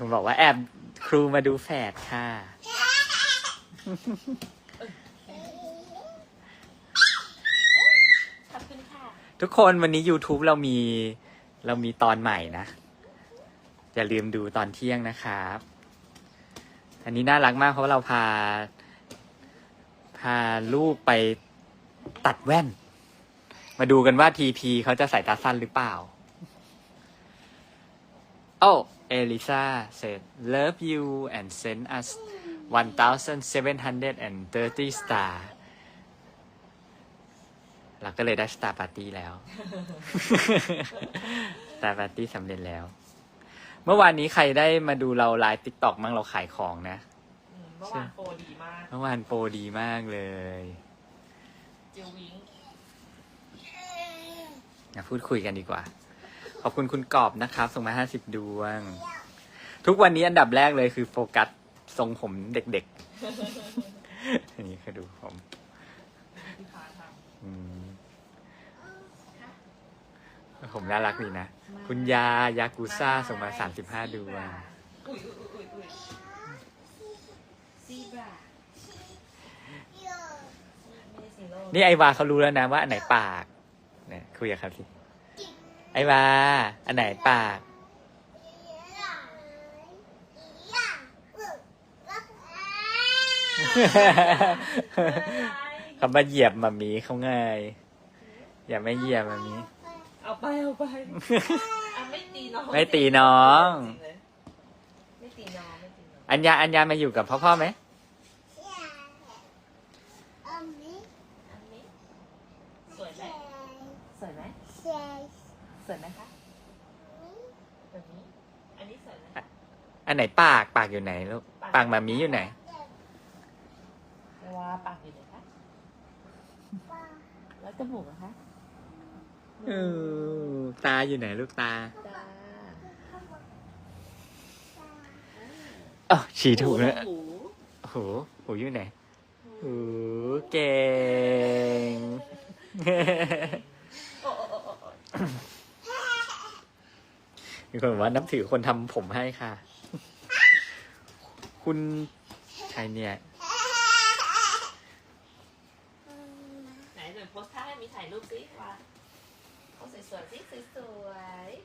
คุณบอกว่าแอบครูมาดูแฝดค่ะ ขอบคุณค่ะ ทุกคนวันนี้ YouTube เรามีเรามีตอนใหม่นะ อย่าลืมดูตอนเที่ยงนะครับอันนี้น่ารักมากเพราะว่าเราพา พาลูกไปตัดแว่น มาดูกันว่าทีพีเขาจะใส่ตาสั้นหรือเปล่าโอ้ เอลิซา said love you and send us 1,730 star เราก็เลยได้ Star Party แล้ว Star Party สำเร็จแล้ว เมื่อวานนี้ใครได้มาดูเราไลฟ์ติ๊กต็อกมั่งเราขายของนะอืมเมื่อวานโปรดีมาก เมื่อวานโปรดีมากเลยจิววิงมาพูดคุยกันดีกว่าข อบคุณคุณกอบนะครับ ส่งมาห้าสิบดวง ทุกวันนี้อันดับแรกเลยคือโฟกัสทรงผมเด็กๆ อันนี้คือดูผมอืมผมน่ารักดีนะ คุณยายากุซ่าส่งมาสามสิบห้าดวง อุ้ยอุ้ยอุ้ยอุ้ยซีบรานี่ไอวาเขารู้แล้วนะว่าอันไหนปากเนี่ยคุยกับเขาสิ อ้วาอันไหนปาก เขามาเหยียบมามีเขาไงอย่าไม่เหยียบมามีเอาไปเอาไปอะไม่ตีน้องไม่ตีน้อง ไม่ตีน้องไม่ตีน้องอัญญาอัญญามาอยู่กับพ่อพ่อไหมสวยไหมสวยไหม สวยไหมคะแบบนี้ อันนี้สวยไหมอันไหนปากปากอยู่ไหนลูกปากมามีอยู่ไหนเรียกว่าปากอยู่ไหนคะแล้วจมูกเหรอคะเออตาอยู่ไหนลูกตาจ้าอ๋อฉี่ถูกแล้วหูโอ้โหหูอยู่ไหนหูเก่ง โอ้โอ้โอ้โอ้โอ้ มีคนบอกว่านับถือคนทำผมให้ค่ะ คุณใครเนี่ย ไหนหน่อยโพสท่าให้มีถ่ายรูปสิว่าเอาสวยๆสิสวยๆ